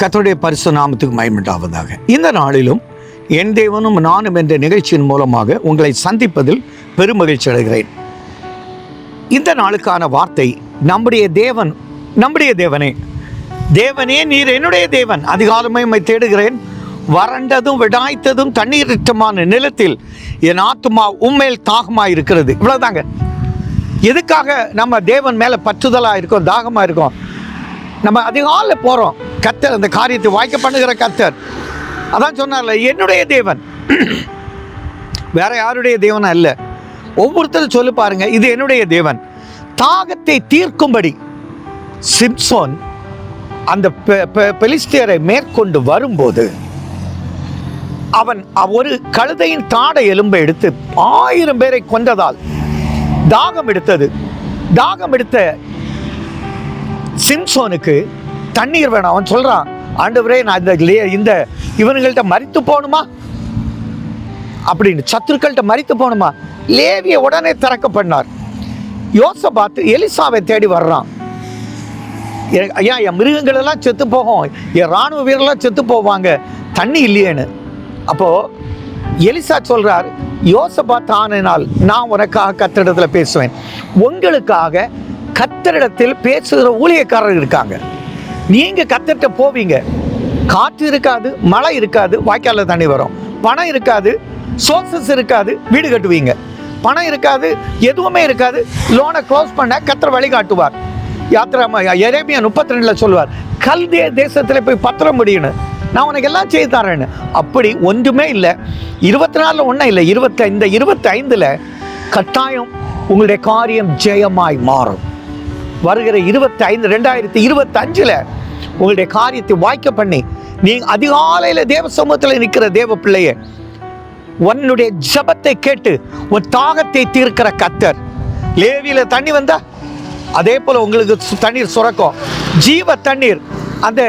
கத்தருடைய பரிசு நாமத்துக்கு மயமிட்டாவதாக இந்த நாளிலும் என் தேவனும் நானும் என்ற நிகழ்ச்சியின் மூலமாக உங்களை சந்திப்பதில் பெருமகிழ்ச்சி அடைகிறேன். இந்த நாளுக்கான வார்த்தை நம்முடைய தேவன் நம்முடைய தேவனே தேவனே நீர் என்னுடைய தேவன் அதிகாலமே உம்மை தேடுகிறேன். வறண்டதும் விடாய்த்ததும் தண்ணீரற்றமான நிலத்தில் என் ஆத்மா உண்மையில் தாகமாக இருக்கிறது. இவ்வளோதாங்க எதுக்காக நம்ம தேவன் மேலே பற்றுதலாக இருக்கோம் தாகமாக இருக்கோம்? நம்ம அதிகாலில் போகிறோம் கத்தர் அந்த காரியத்தை வாய்க்க பண்ணுகிற கத்தர். அதான் சொன்னார்ல என்னுடைய தேவன். வேற யாருடைய தேவன்? அல்ல ஒவ்வொருத்தரும் சொல்லி பாருங்க இது என்னுடைய தேவன். தாகத்தை தீர்க்கும்படி சிம்சோன் அந்த பெ- பெ- பெலிஸ்தியரை மேற்கொண்டு வரும்போது அவன் ஒரு கழுதையின் தாடை எலும்பை எடுத்து ஆயிரம் பேரை கொண்டதால் தாகம் எடுத்தது. தாகம் எடுத்த சிம்சோனுக்கு தண்ணீர் வேணும். அவன் சொல்கிறான் ஆண்டவரே நான் இந்த இந்த இவனுங்கள்ட்ட மறித்து போகணுமா? அப்படின்னு. சத்துருக்கள்கிட்ட மறித்து போகணுமா? லேவியை உடனே திறக்க பண்ணார். யோசபாத்து எலிசாவை தேடி வர்றான். எ- ஐயா என் மிருகங்கள் எல்லாம் செத்து போகும். என் ராணுவ வீரர்லாம் செத்து போவாங்க. தண்ணி இல்லையேன்னு. அப்போது எலிசா சொல்கிறார் யோசபாத் தானினால் நான் உனக்காக கத்திரிடத்துல பேசுவேன். உங்களுக்காக கத்தரிடத்தில் பேசுகிற ஊழியக்காரர் இருக்காங்க. நீங்கள் கத்திட்ட போவீங்க. காற்று இருக்காது மழை இருக்காது வாய்க்காலில் தண்ணி வரும். பணம் இருக்காது சோர்சஸ் இருக்காது வீடு கட்டுவீங்க. பணம் இருக்காது எதுவுமே இருக்காது. லோனை க்ளோஸ் பண்ண கத்தர் வழிகாட்டுவார் யாத்திரா எரேமியா முப்பத்தி ரெண்டில் சொல்லுவார் கல்தே தேசத்தில் போய் பத்திரம் முடியணும். நான் உனக்கு எல்லாம் செய்து தரேன்னு. அப்படி ஒன்றுமே இல்லை. இருபத்தி நாலில் ஒன்றும் இல்லை. இருபத்தி இந்த இருபத்தி ஐந்தில் கட்டாயம் உங்களுடைய காரியம் ஜெயமாய் மாறும். வருகிற இருபத்தி ஐந்து ரெண்டாயிரத்தி இருபத்தஞ்சில் உங்களுடைய காரியத்தை வாய்க்க பண்ணி நீ அதிகாலையில் தேவ சமூகத்தில் நிற்கிற தேவ பிள்ளையே உன்னுடைய ஜபத்தை கேட்டு உன் தாகத்தை தீர்க்கிற கத்தர் லேவியில் தண்ணி வந்தா அதே போல் உங்களுக்கு சு- தண்ணீர் சுரக்கும். ஜீவ தண்ணீர் அந்த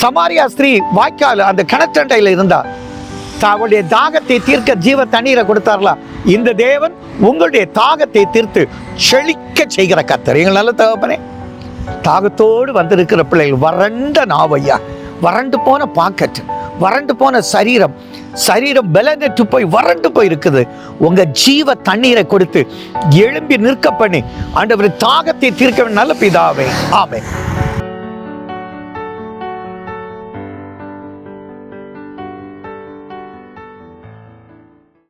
சமாரியா ஸ்திரீ வாய்க்கால் அந்த கிணற்றண்டையில் இருந்தால் அவளுடைய தாகத்தை தீர்க்க ஜீவ தண்ணீரை கொடுத்தார்களா? இந்த தேவன் உங்களுடைய தாகத்தை தீர்த்து செழிக்க செய்கிற கத்தர் எங்கள் நல்ல தகப்பனே. தாகத்தோடு வந்திருக்கிற பிள்ளைகள் வறண்ட நாவையா வறண்டு போன பாக்கெட் வறண்டு போன சரீரம். சரீரம் பலனற்று போய் வறண்டு போய் இருக்குது உங்க ஜீவ தண்ணீரை கொடுத்து எழும்பி நிற்க பண்ணி ஆண்டவர் தாகத்தை தீர்க்க நல்ல பிதாவே. ஆமே